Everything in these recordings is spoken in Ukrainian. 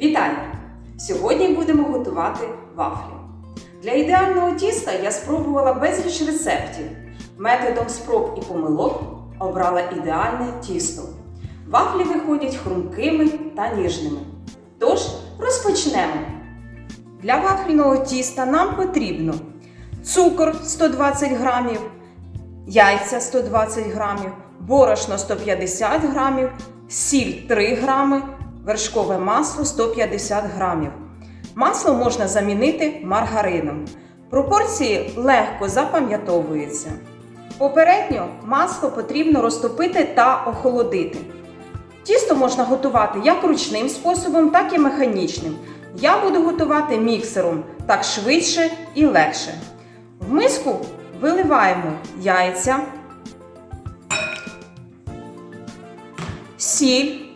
Вітаю! Сьогодні будемо готувати вафлі. Для ідеального тіста я спробувала безліч рецептів. Методом спроб і помилок обрала ідеальне тісто. Вафлі виходять хрумкими та ніжними. Тож розпочнемо. Для вафельного тіста нам потрібно цукор 120 грамів, яйця 120 грамів, борошно 150 грамів, сіль 3 грами, вершкове масло 150 грамів. Масло можна замінити маргарином. Пропорції легко запам'ятовуються. Попередньо масло потрібно розтопити та охолодити. Тісто можна готувати як ручним способом, так і механічним. Я буду готувати міксером так швидше і легше. В миску виливаємо яйця, сіль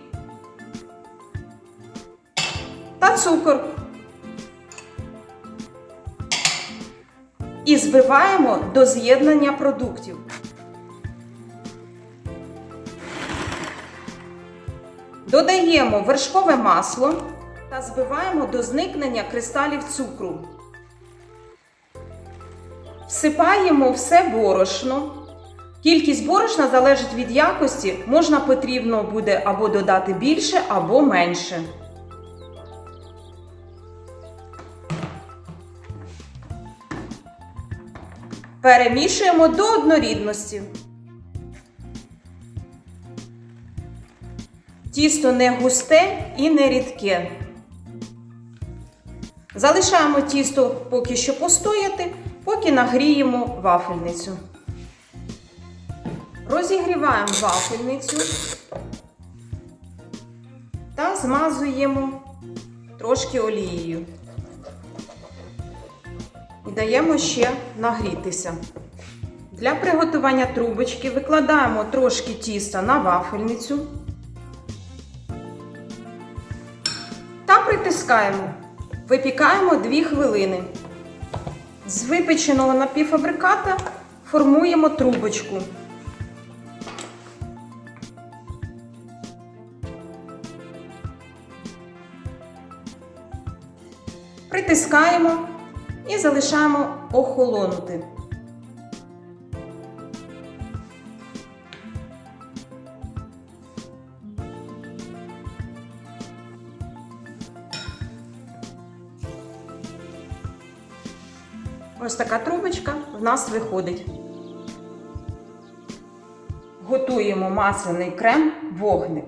цукор. І збиваємо до з'єднання продуктів. Додаємо вершкове масло та збиваємо до зникнення кристалів цукру. Всипаємо все борошно. Кількість борошна залежить від якості, можна потрібно буде або додати більше, або менше. Перемішуємо до однорідності. Тісто не густе і не рідке. Залишаємо тісто поки що постояти, поки нагріємо вафельницю. Розігріваємо вафельницю та змазуємо трошки олією. І даємо ще нагрітися. Для приготування трубочки викладаємо трошки тіста на вафельницю та притискаємо. Випікаємо 2 хвилини. З випеченого напівфабриката формуємо трубочку. Притискаємо і залишаємо охолонути. Ось така трубочка в нас виходить. Готуємо масляний крем вогник.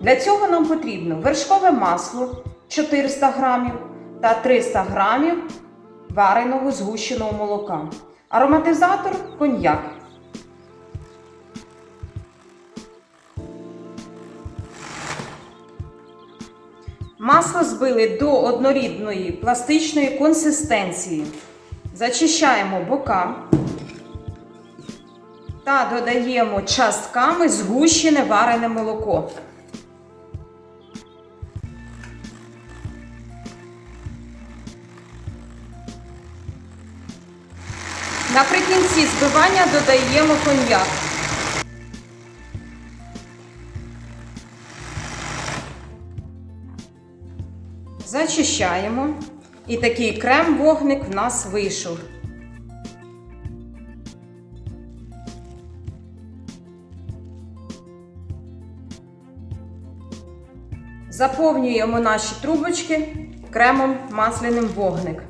Для цього нам потрібно вершкове масло 400 грамів та 300 грамів вареного згущеного молока. Ароматизатор коньяк. Масло збили до однорідної пластичної консистенції. Зачищаємо бока та додаємо частками згущене варене молоко. Наприкінці збивання додаємо коньяк. Зачищаємо. І такий крем-вогник в нас вийшов. Заповнюємо наші трубочки кремом масляним вогник.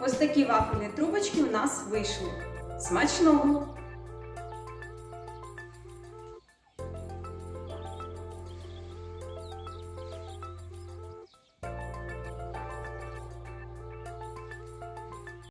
Ось такі вафельні трубочки у нас вийшли. Смачного!